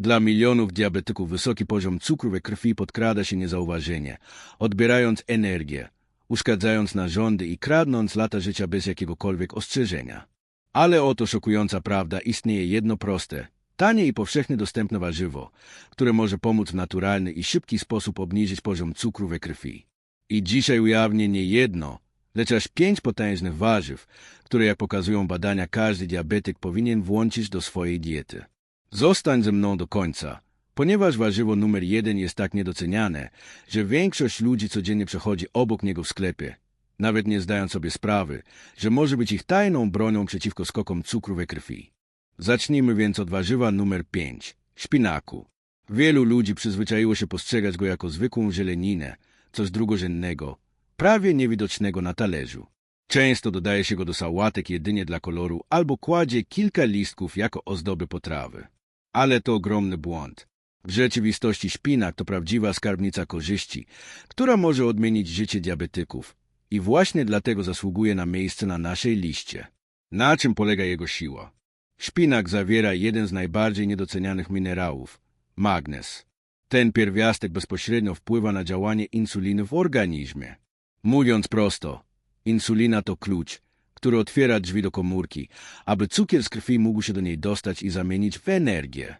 Dla milionów diabetyków wysoki poziom cukru we krwi podkrada się niezauważenie, odbierając energię, uszkadzając narządy i kradnąc lata życia bez jakiegokolwiek ostrzeżenia. Ale oto szokująca prawda, istnieje jedno proste, tanie i powszechnie dostępne warzywo, które może pomóc w naturalny i szybki sposób obniżyć poziom cukru we krwi. I dzisiaj ujawnię nie jedno, lecz aż pięć potężnych warzyw, które jak pokazują badania każdy diabetyk powinien włączyć do swojej diety. Zostań ze mną do końca, ponieważ warzywo numer jeden jest tak niedoceniane, że większość ludzi codziennie przechodzi obok niego w sklepie, nawet nie zdając sobie sprawy, że może być ich tajną bronią przeciwko skokom cukru we krwi. Zacznijmy więc od warzywa numer 5 szpinaku. Wielu ludzi przyzwyczaiło się postrzegać go jako zwykłą zieleninę, coś drugorzędnego, prawie niewidocznego na talerzu. Często dodaje się go do sałatek jedynie dla koloru albo kładzie kilka listków jako ozdoby potrawy. Ale to ogromny błąd. W rzeczywistości szpinak to prawdziwa skarbnica korzyści, która może odmienić życie diabetyków i właśnie dlatego zasługuje na miejsce na naszej liście. Na czym polega jego siła? Szpinak zawiera jeden z najbardziej niedocenianych minerałów – magnez. Ten pierwiastek bezpośrednio wpływa na działanie insuliny w organizmie. Mówiąc prosto, insulina to klucz, który otwiera drzwi do komórki, aby cukier z krwi mógł się do niej dostać i zamienić w energię.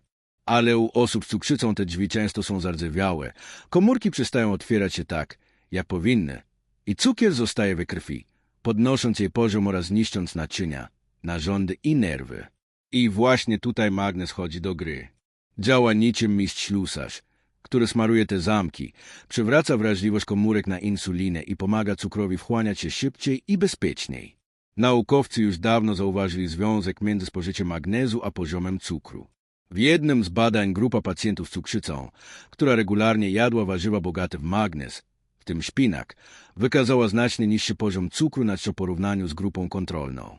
Ale u osób z cukrzycą te drzwi często są zardzewiałe. Komórki przestają otwierać się tak, jak powinny, i cukier zostaje we krwi, podnosząc jej poziom oraz niszcząc naczynia, narządy i nerwy. I właśnie tutaj magnez chodzi do gry. Działa niczym mistrz ślusarz, który smaruje te zamki, przywraca wrażliwość komórek na insulinę i pomaga cukrowi wchłaniać się szybciej i bezpieczniej. Naukowcy już dawno zauważyli związek między spożyciem magnezu a poziomem cukru. W jednym z badań grupa pacjentów z cukrzycą, która regularnie jadła warzywa bogate w magnez, w tym szpinak, wykazała znacznie niższy poziom cukru na porównaniu z grupą kontrolną.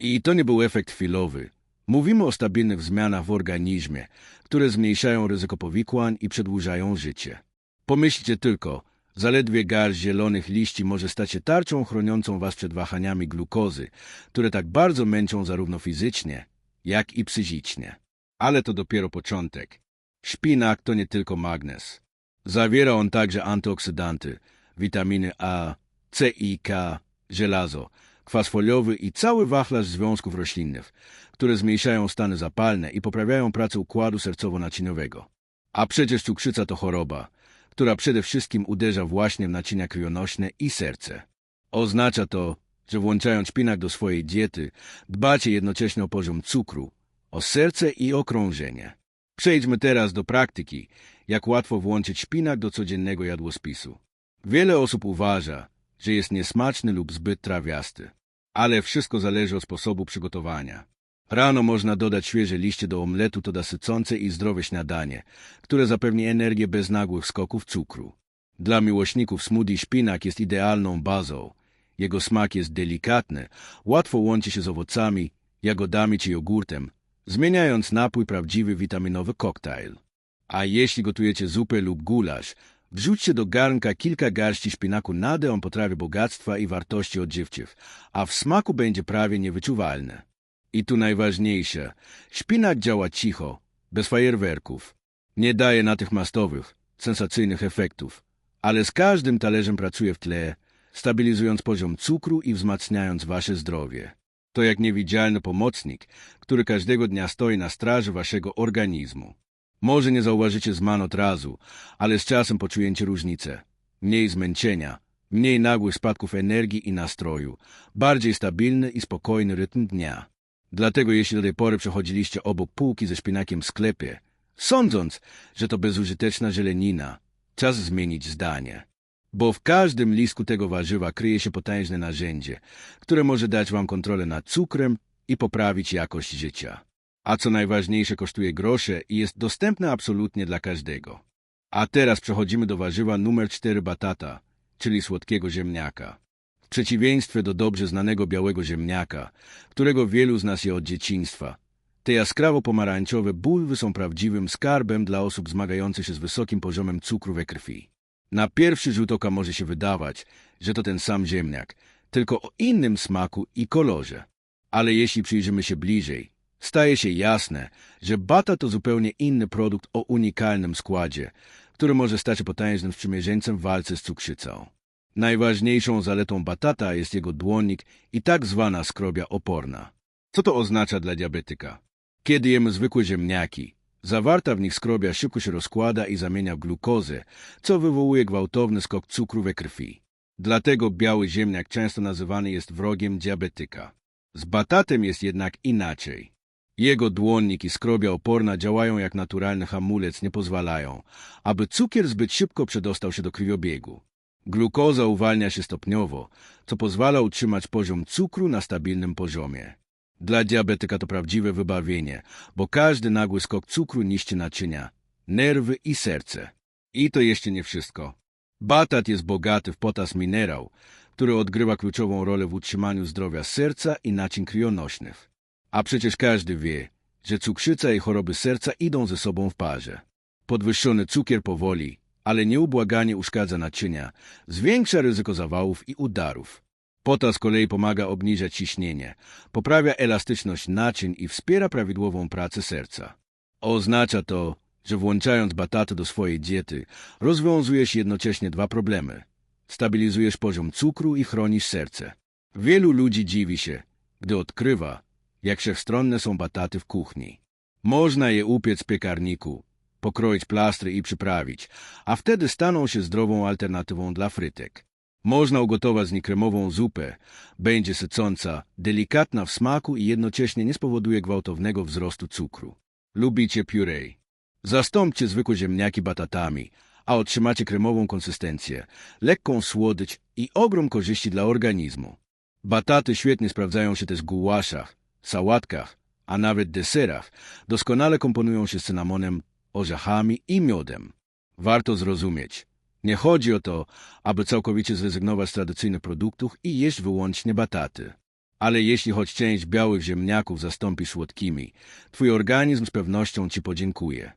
I to nie był efekt chwilowy. Mówimy o stabilnych zmianach w organizmie, które zmniejszają ryzyko powikłań i przedłużają życie. Pomyślcie tylko, zaledwie garść zielonych liści może stać się tarczą chroniącą was przed wahaniami glukozy, które tak bardzo męczą zarówno fizycznie, jak i psychicznie. Ale to dopiero początek. Szpinak to nie tylko magnez. Zawiera on także antyoksydanty, witaminy A, C i K, żelazo, kwas foliowy i cały wachlarz związków roślinnych, które zmniejszają stany zapalne i poprawiają pracę układu sercowo-naczyniowego. A przecież cukrzyca to choroba, która przede wszystkim uderza właśnie w naczynia krwionośne i serce. Oznacza to, że włączając szpinak do swojej diety, dbacie jednocześnie o poziom cukru, o serce i okrążenie. Przejdźmy teraz do praktyki, jak łatwo włączyć szpinak do codziennego jadłospisu. Wiele osób uważa, że jest niesmaczny lub zbyt trawiasty, ale wszystko zależy od sposobu przygotowania. Rano można dodać świeże liście do omletu, to da sycące i zdrowe śniadanie, które zapewni energię bez nagłych skoków cukru. Dla miłośników smoothie szpinak jest idealną bazą. Jego smak jest delikatny, łatwo łączy się z owocami, jagodami czy jogurtem, zmieniając napój prawdziwy witaminowy koktajl. A jeśli gotujecie zupę lub gulasz, wrzućcie do garnka kilka garści szpinaku nade on potrawi bogactwa i wartości odżywczych, a w smaku będzie prawie niewyczuwalny. I tu najważniejsze, szpinak działa cicho, bez fajerwerków. Nie daje natychmiastowych, sensacyjnych efektów, ale z każdym talerzem pracuje w tle, stabilizując poziom cukru i wzmacniając wasze zdrowie. To jak niewidzialny pomocnik, który każdego dnia stoi na straży waszego organizmu. Może nie zauważycie zman od razu, ale z czasem poczujecie różnicę. Mniej zmęczenia, mniej nagłych spadków energii i nastroju, bardziej stabilny i spokojny rytm dnia. Dlatego jeśli do tej pory przechodziliście obok półki ze szpinakiem w sklepie, sądząc, że to bezużyteczna zielenina, czas zmienić zdanie. Bo w każdym listku tego warzywa kryje się potężne narzędzie, które może dać wam kontrolę nad cukrem i poprawić jakość życia. A co najważniejsze kosztuje grosze i jest dostępne absolutnie dla każdego. A teraz przechodzimy do warzywa numer 4 batata, czyli słodkiego ziemniaka przeciwieństwie do dobrze znanego białego ziemniaka, którego wielu z nas je od dzieciństwa. Te jaskrawo pomarańczowe bulwy są prawdziwym skarbem dla osób zmagających się z wysokim poziomem cukru we krwi. Na pierwszy rzut oka może się wydawać, że to ten sam ziemniak, tylko o innym smaku i kolorze. Ale jeśli przyjrzymy się bliżej, Staje się jasne, że bata to zupełnie inny produkt o unikalnym składzie, który może stać się potężnym sprzymierzeńcem w walce z cukrzycą. Najważniejszą zaletą batata jest jego dłonnik i tak zwana skrobia oporna. Co to oznacza dla diabetyka? Kiedy jemy zwykłe ziemniaki, zawarta w nich skrobia szybko się rozkłada i zamienia w glukozę, co wywołuje gwałtowny skok cukru we krwi. Dlatego biały ziemniak często nazywany jest wrogiem diabetyka. Z batatem jest jednak inaczej. Jego dłonnik i skrobia oporna działają jak naturalny hamulec, nie pozwalają, aby cukier zbyt szybko przedostał się do krwiobiegu. Glukoza uwalnia się stopniowo, co pozwala utrzymać poziom cukru na stabilnym poziomie. Dla diabetyka to prawdziwe wybawienie, bo każdy nagły skok cukru niszczy naczynia, nerwy i serce. I to jeszcze nie wszystko. Batat jest bogaty w potas minerał, który odgrywa kluczową rolę w utrzymaniu zdrowia serca i naczyń krwionośnych. A przecież każdy wie, że cukrzyca i choroby serca idą ze sobą w parze. Podwyższony cukier powoli, ale nieubłaganie uszkadza naczynia, zwiększa ryzyko zawałów i udarów. Potas z kolei pomaga obniżać ciśnienie, poprawia elastyczność naczyń i wspiera prawidłową pracę serca. Oznacza to, że włączając bataty do swojej diety, rozwiązujesz jednocześnie dwa problemy. Stabilizujesz poziom cukru i chronisz serce. Wielu ludzi dziwi się, gdy odkrywa, jak wszechstronne są bataty w kuchni. Można je upiec w piekarniku, pokroić plastry i przyprawić, a wtedy staną się zdrową alternatywą dla frytek. Można ugotować z nich kremową zupę, będzie sycąca, delikatna w smaku i jednocześnie nie spowoduje gwałtownego wzrostu cukru. Lubicie puree. Zastąpcie zwykłe ziemniaki batatami, a otrzymacie kremową konsystencję, lekką słodycz i ogrom korzyści dla organizmu. Bataty świetnie sprawdzają się też w gułaszach, sałatkach, a nawet deserach. Doskonale komponują się z cynamonem, orzechami i miodem. Warto zrozumieć, nie chodzi o to, aby całkowicie zrezygnować z tradycyjnych produktów i jeść wyłącznie bataty. Ale jeśli choć część białych ziemniaków zastąpi słodkimi, twój organizm z pewnością ci podziękuje.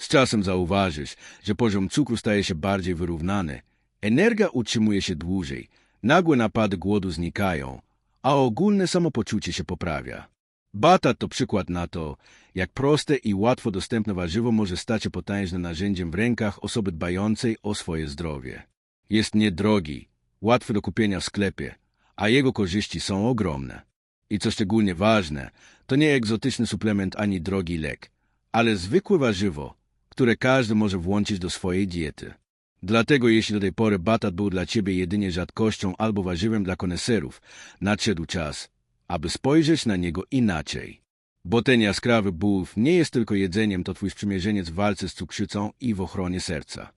Z czasem zauważysz, że poziom cukru staje się bardziej wyrównany, energia utrzymuje się dłużej, nagłe napady głodu znikają, a ogólne samopoczucie się poprawia. Batat to przykład na to, jak proste i łatwo dostępne warzywo może stać się potężnym narzędziem w rękach osoby dbającej o swoje zdrowie. Jest niedrogi, łatwy do kupienia w sklepie, a jego korzyści są ogromne. I co szczególnie ważne, to nie egzotyczny suplement ani drogi lek, ale zwykłe warzywo, które każdy może włączyć do swojej diety. Dlatego jeśli do tej pory batat był dla ciebie jedynie rzadkością albo warzywem dla koneserów, nadszedł czas, aby spojrzeć na niego inaczej. Bo ten jaskrawy bułw nie jest tylko jedzeniem, to twój sprzymierzeniec w walce z cukrzycą i w ochronie serca.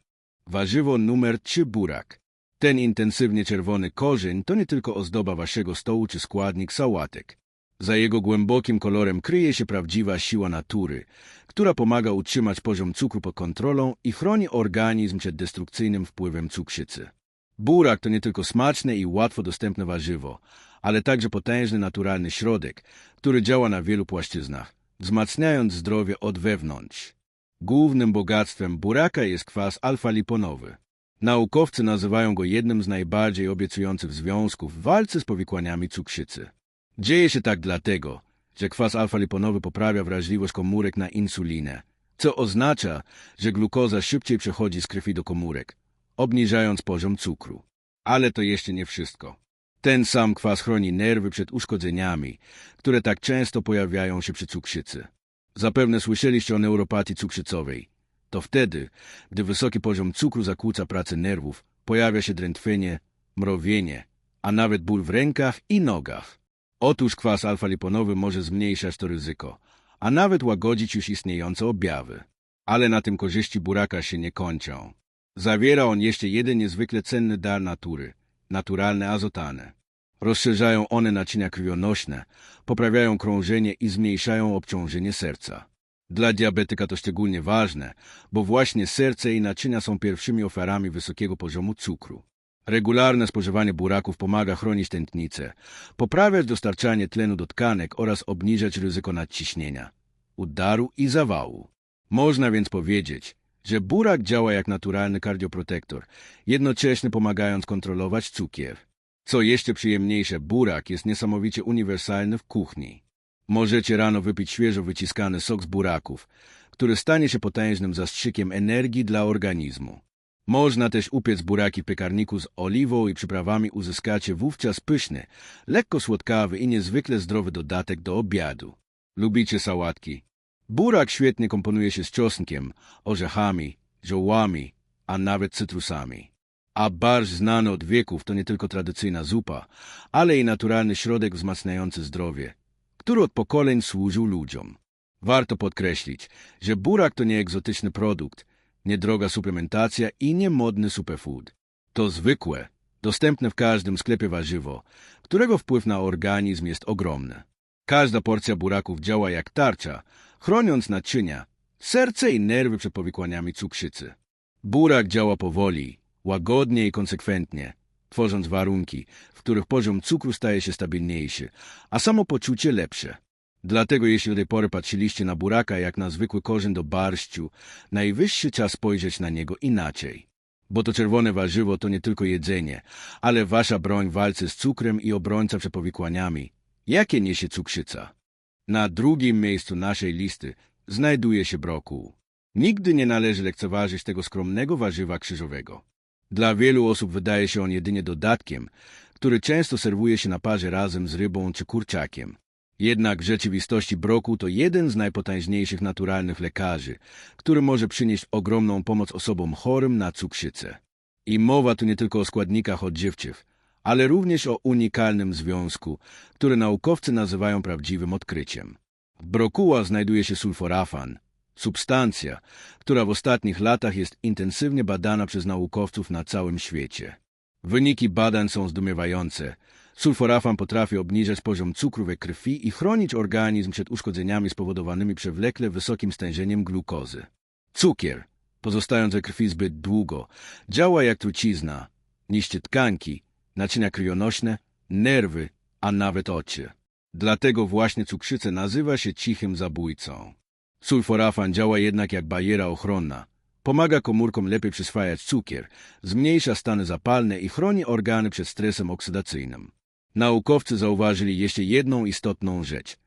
Warzywo numer 3 burak. Ten intensywnie czerwony korzeń to nie tylko ozdoba waszego stołu czy składnik sałatek. Za jego głębokim kolorem kryje się prawdziwa siła natury, która pomaga utrzymać poziom cukru pod kontrolą i chroni organizm przed destrukcyjnym wpływem cukrzycy. Burak to nie tylko smaczne i łatwo dostępne warzywo, ale także potężny naturalny środek, który działa na wielu płaszczyznach, wzmacniając zdrowie od wewnątrz. Głównym bogactwem buraka jest kwas alfa-liponowy. Naukowcy nazywają go jednym z najbardziej obiecujących związków w walce z powikłaniami cukrzycy. Dzieje się tak dlatego, że kwas alfa-liponowy poprawia wrażliwość komórek na insulinę, co oznacza, że glukoza szybciej przechodzi z krwi do komórek, obniżając poziom cukru. Ale to jeszcze nie wszystko. Ten sam kwas chroni nerwy przed uszkodzeniami, które tak często pojawiają się przy cukrzycy. Zapewne słyszeliście o neuropatii cukrzycowej. To wtedy, gdy wysoki poziom cukru zakłóca pracę nerwów, pojawia się drętwienie, mrowienie, a nawet ból w rękach i nogach. Otóż kwas alfa-liponowy może zmniejszać to ryzyko, a nawet łagodzić już istniejące objawy. Ale na tym korzyści buraka się nie kończą. Zawiera on jeszcze jeden niezwykle cenny dar natury – naturalne azotane. Rozszerzają one naczynia krwionośne, poprawiają krążenie i zmniejszają obciążenie serca. Dla diabetyka to szczególnie ważne, bo właśnie serce i naczynia są pierwszymi ofiarami wysokiego poziomu cukru. Regularne spożywanie buraków pomaga chronić tętnicę, poprawiać dostarczanie tlenu do tkanek oraz obniżać ryzyko nadciśnienia, udaru i zawału. Można więc powiedzieć, że burak działa jak naturalny kardioprotektor, jednocześnie pomagając kontrolować cukier. Co jeszcze przyjemniejsze, burak jest niesamowicie uniwersalny w kuchni. Możecie rano wypić świeżo wyciskany sok z buraków, który stanie się potężnym zastrzykiem energii dla organizmu. Można też upiec buraki w piekarniku z oliwą i przyprawami uzyskacie wówczas pyszny, lekko słodkawy i niezwykle zdrowy dodatek do obiadu. Lubicie sałatki? Burak świetnie komponuje się z czosnkiem, orzechami, ziołami, a nawet cytrusami. A barsz znany od wieków to nie tylko tradycyjna zupa, ale i naturalny środek wzmacniający zdrowie, który od pokoleń służył ludziom. Warto podkreślić, że burak to nie egzotyczny produkt, niedroga suplementacja i niemodny superfood. To zwykłe, dostępne w każdym sklepie warzywo, którego wpływ na organizm jest ogromny. Każda porcja buraków działa jak tarcza, chroniąc naczynia, serce i nerwy przed powikłaniami cukrzycy. Burak działa powoli, łagodnie i konsekwentnie, tworząc warunki, w których poziom cukru staje się stabilniejszy, a samopoczucie lepsze. Dlatego jeśli do tej pory patrzyliście na buraka jak na zwykły korzeń do barszczu, najwyższy czas spojrzeć na niego inaczej. Bo to czerwone warzywo to nie tylko jedzenie, ale wasza broń w walce z cukrem i obrońca przed powikłaniami, jakie niesie cukrzyca. Na drugim miejscu naszej listy znajduje się brokuł. Nigdy nie należy lekceważyć tego skromnego warzywa krzyżowego. Dla wielu osób wydaje się on jedynie dodatkiem, który często serwuje się na parze razem z rybą czy kurczakiem. Jednak w rzeczywistości brokuł to jeden z najpotężniejszych naturalnych lekarzy, który może przynieść ogromną pomoc osobom chorym na cukrzycę. I mowa tu nie tylko o składnikach odżywczych, ale również o unikalnym związku, który naukowcy nazywają prawdziwym odkryciem. W brokuła znajduje się sulforafan, substancja, która w ostatnich latach jest intensywnie badana przez naukowców na całym świecie. Wyniki badań są zdumiewające. Sulforafan potrafi obniżać poziom cukru we krwi i chronić organizm przed uszkodzeniami spowodowanymi przewlekle wysokim stężeniem glukozy. Cukier, pozostając we krwi zbyt długo, działa jak trucizna, niszczy tkanki, naczynia krwionośne, nerwy, a nawet oczy. Dlatego właśnie cukrzycę nazywa się cichym zabójcą. Sulforafan działa jednak jak bariera ochronna. Pomaga komórkom lepiej przyswajać cukier, zmniejsza stany zapalne i chroni organy przed stresem oksydacyjnym. Naukowcy zauważyli jeszcze jedną istotną rzecz.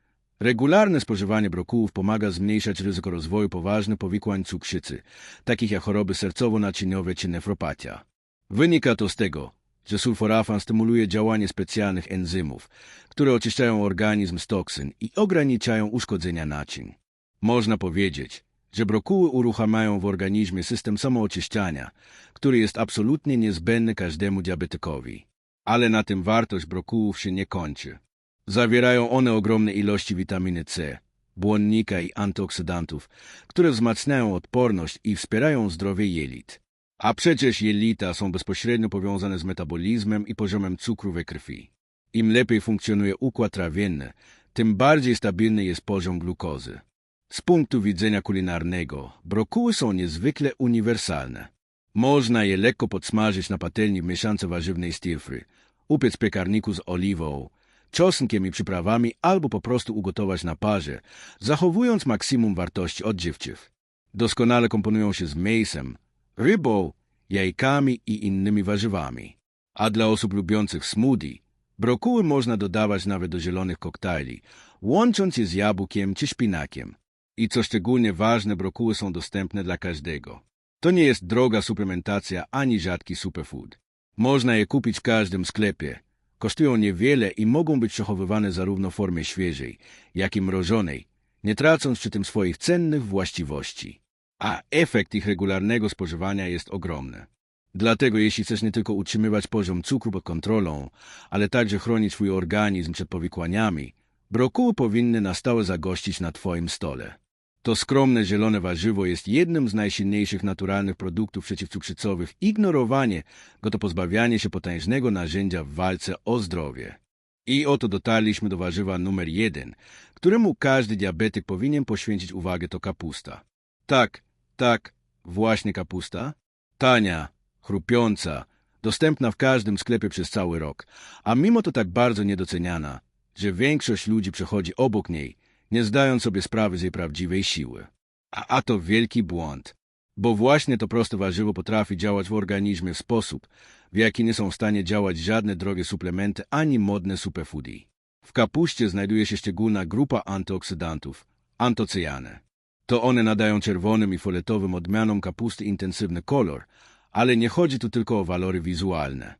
Regularne spożywanie brokułów pomaga zmniejszać ryzyko rozwoju poważnych powikłań cukrzycy, takich jak choroby sercowo-naczyniowe czy nefropatia. Wynika to z tego, że sulforafan stymuluje działanie specjalnych enzymów, które oczyszczają organizm z toksyn i ograniczają uszkodzenia naczyń. Można powiedzieć, że brokuły uruchamiają w organizmie system samooczyszczania, który jest absolutnie niezbędny każdemu diabetykowi. Ale na tym wartość brokułów się nie kończy. Zawierają one ogromne ilości witaminy C, błonnika i antyoksydantów, które wzmacniają odporność i wspierają zdrowie jelit. A przecież jelita są bezpośrednio powiązane z metabolizmem i poziomem cukru we krwi. Im lepiej funkcjonuje układ trawienny, tym bardziej stabilny jest poziom glukozy. Z punktu widzenia kulinarnego, brokuły są niezwykle uniwersalne. Można je lekko podsmażyć na patelni w mieszance warzywnej stir-fry, upiec w piekarniku z oliwą, czosnkiem i przyprawami albo po prostu ugotować na parze, zachowując maksimum wartości odżywczych. Doskonale komponują się z mięsem, rybą, jajkami i innymi warzywami. A dla osób lubiących smoothie, brokuły można dodawać nawet do zielonych koktajli, łącząc je z jabłkiem czy szpinakiem. I co szczególnie ważne, brokuły są dostępne dla każdego. To nie jest droga suplementacja ani rzadki superfood. Można je kupić w każdym sklepie. Kosztują niewiele i mogą być przechowywane zarówno w formie świeżej, jak i mrożonej, nie tracąc przy tym swoich cennych właściwości. A efekt ich regularnego spożywania jest ogromny. Dlatego jeśli chcesz nie tylko utrzymywać poziom cukru pod kontrolą, ale także chronić swój organizm przed powikłaniami, brokuły powinny na stałe zagościć na Twoim stole. To skromne zielone warzywo jest jednym z najsilniejszych naturalnych produktów przeciwcukrzycowych. Ignorowanie go to pozbawianie się potężnego narzędzia w walce o zdrowie. I oto dotarliśmy do warzywa numer jeden, któremu każdy diabetyk powinien poświęcić uwagę to kapusta. Tak, tak, właśnie kapusta. Tania, chrupiąca, dostępna w każdym sklepie przez cały rok, a mimo to tak bardzo niedoceniana, że większość ludzi przechodzi obok niej, nie zdając sobie sprawy z jej prawdziwej siły. A, a to wielki błąd, bo właśnie to proste warzywo potrafi działać w organizmie w sposób, w jaki nie są w stanie działać żadne drogie suplementy ani modne superfoody. W kapuście znajduje się szczególna grupa antyoksydantów, antocyjane. To one nadają czerwonym i fioletowym odmianom kapusty intensywny kolor, ale nie chodzi tu tylko o walory wizualne.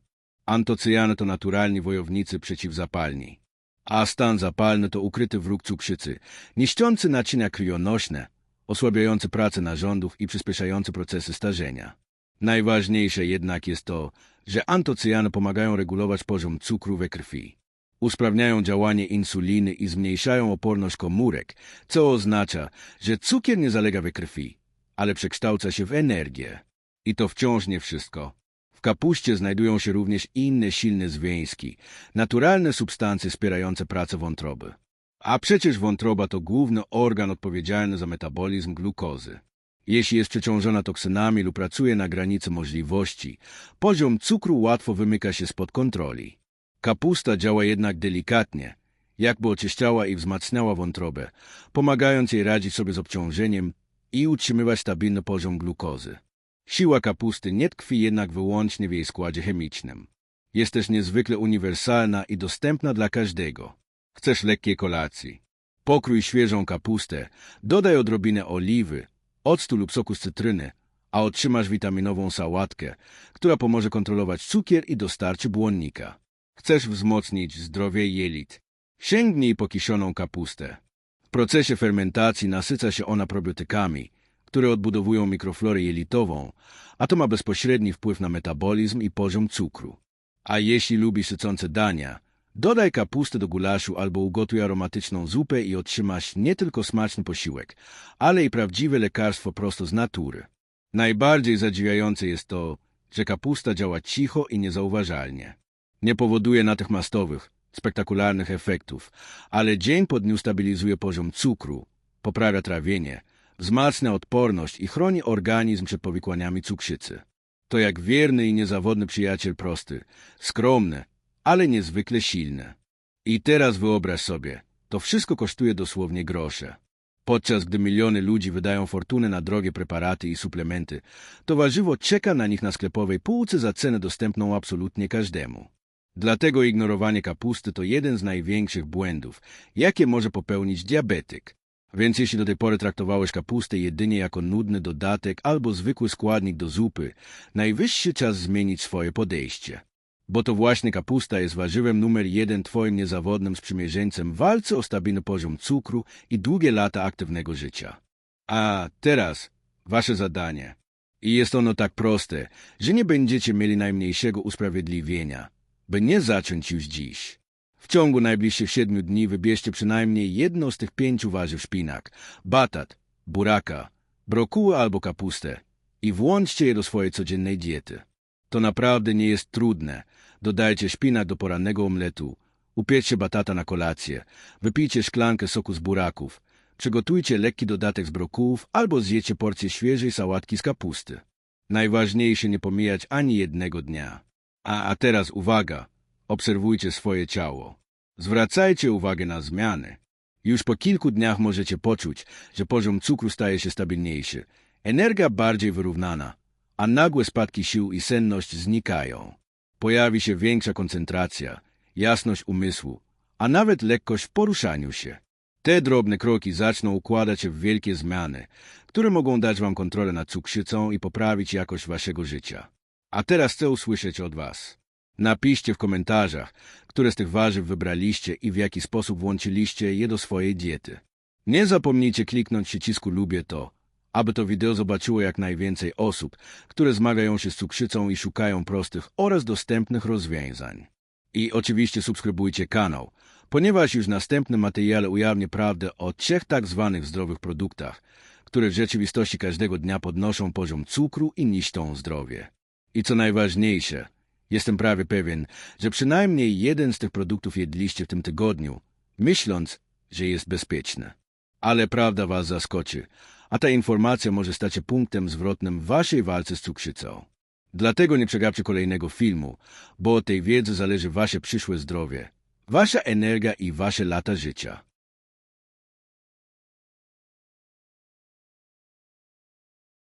Antocyjane to naturalni wojownicy przeciwzapalni, a stan zapalny to ukryty wróg cukrzycy, niszczący naczynia krwionośne, osłabiający pracę narządów i przyspieszający procesy starzenia. Najważniejsze jednak jest to, że antocyjany pomagają regulować poziom cukru we krwi. Usprawniają działanie insuliny i zmniejszają oporność komórek, co oznacza, że cukier nie zalega we krwi, ale przekształca się w energię. I to wciąż nie wszystko. W kapuście znajdują się również inne silne związki, naturalne substancje wspierające pracę wątroby. A przecież wątroba to główny organ odpowiedzialny za metabolizm glukozy. Jeśli jest przeciążona toksynami lub pracuje na granicy możliwości, poziom cukru łatwo wymyka się spod kontroli. Kapusta działa jednak delikatnie, jakby oczyszczała i wzmacniała wątrobę, pomagając jej radzić sobie z obciążeniem i utrzymywać stabilny poziom glukozy. Siła kapusty nie tkwi jednak wyłącznie w jej składzie chemicznym. Jest też niezwykle uniwersalna i dostępna dla każdego. Chcesz lekkiej kolacji? Pokrój świeżą kapustę, dodaj odrobinę oliwy, octu lub soku z cytryny, a otrzymasz witaminową sałatkę, która pomoże kontrolować cukier i dostarczy błonnika. Chcesz wzmocnić zdrowie jelit? Sięgnij po kiszoną kapustę. W procesie fermentacji nasyca się ona probiotykami, które odbudowują mikroflorę jelitową, a to ma bezpośredni wpływ na metabolizm i poziom cukru. A jeśli lubisz sycące dania, dodaj kapustę do gulaszu albo ugotuj aromatyczną zupę i otrzymasz nie tylko smaczny posiłek, ale i prawdziwe lekarstwo prosto z natury. Najbardziej zadziwiające jest to, że kapusta działa cicho i niezauważalnie. Nie powoduje natychmiastowych, spektakularnych efektów, ale dzień po dniu stabilizuje poziom cukru, poprawia trawienie, wzmacnia odporność i chroni organizm przed powikłaniami cukrzycy. To jak wierny i niezawodny przyjaciel prosty, skromny, ale niezwykle silny. I teraz wyobraź sobie, to wszystko kosztuje dosłownie grosze. Podczas gdy miliony ludzi wydają fortunę na drogie preparaty i suplementy, to warzywo czeka na nich na sklepowej półce za cenę dostępną absolutnie każdemu. Dlatego ignorowanie kapusty to jeden z największych błędów, jakie może popełnić diabetyk. Więc jeśli do tej pory traktowałeś kapustę jedynie jako nudny dodatek albo zwykły składnik do zupy, najwyższy czas zmienić swoje podejście. Bo to właśnie kapusta jest warzywem numer jeden twoim niezawodnym sprzymierzeńcem w walce o stabilny poziom cukru i długie lata aktywnego życia. A teraz wasze zadanie. I jest ono tak proste, że nie będziecie mieli najmniejszego usprawiedliwienia, by nie zacząć już dziś. W ciągu najbliższych siedmiu dni wybierzcie przynajmniej jedno z tych pięciu warzyw szpinak, batat, buraka, brokuły albo kapustę i włączcie je do swojej codziennej diety. To naprawdę nie jest trudne. Dodajcie szpinak do porannego omletu, upieczcie batata na kolację, wypijcie szklankę soku z buraków, przygotujcie lekki dodatek z brokułów albo zjecie porcję świeżej sałatki z kapusty. Najważniejsze nie pomijać ani jednego dnia. A, a teraz uwaga, obserwujcie swoje ciało. Zwracajcie uwagę na zmiany. Już po kilku dniach możecie poczuć, że poziom cukru staje się stabilniejszy, energia bardziej wyrównana, a nagłe spadki sił i senność znikają. Pojawi się większa koncentracja, jasność umysłu, a nawet lekkość w poruszaniu się. Te drobne kroki zaczną układać się w wielkie zmiany, które mogą dać wam kontrolę nad cukrzycą i poprawić jakość waszego życia. A teraz chcę usłyszeć od was. Napiszcie w komentarzach, które z tych warzyw wybraliście i w jaki sposób włączyliście je do swojej diety. Nie zapomnijcie kliknąć przycisku lubię to, aby to wideo zobaczyło jak najwięcej osób, które zmagają się z cukrzycą i szukają prostych oraz dostępnych rozwiązań. I oczywiście subskrybujcie kanał, ponieważ już w następnym materiale ujawnię prawdę o trzech tak zwanych zdrowych produktach, które w rzeczywistości każdego dnia podnoszą poziom cukru i niszczą zdrowie. I co najważniejsze, jestem prawie pewien, że przynajmniej jeden z tych produktów jedliście w tym tygodniu, myśląc, że jest bezpieczny. Ale prawda was zaskoczy, a ta informacja może stać się punktem zwrotnym w waszej walce z cukrzycą. Dlatego nie przegapcie kolejnego filmu, bo od tej wiedzy zależy wasze przyszłe zdrowie, wasza energia i wasze lata życia.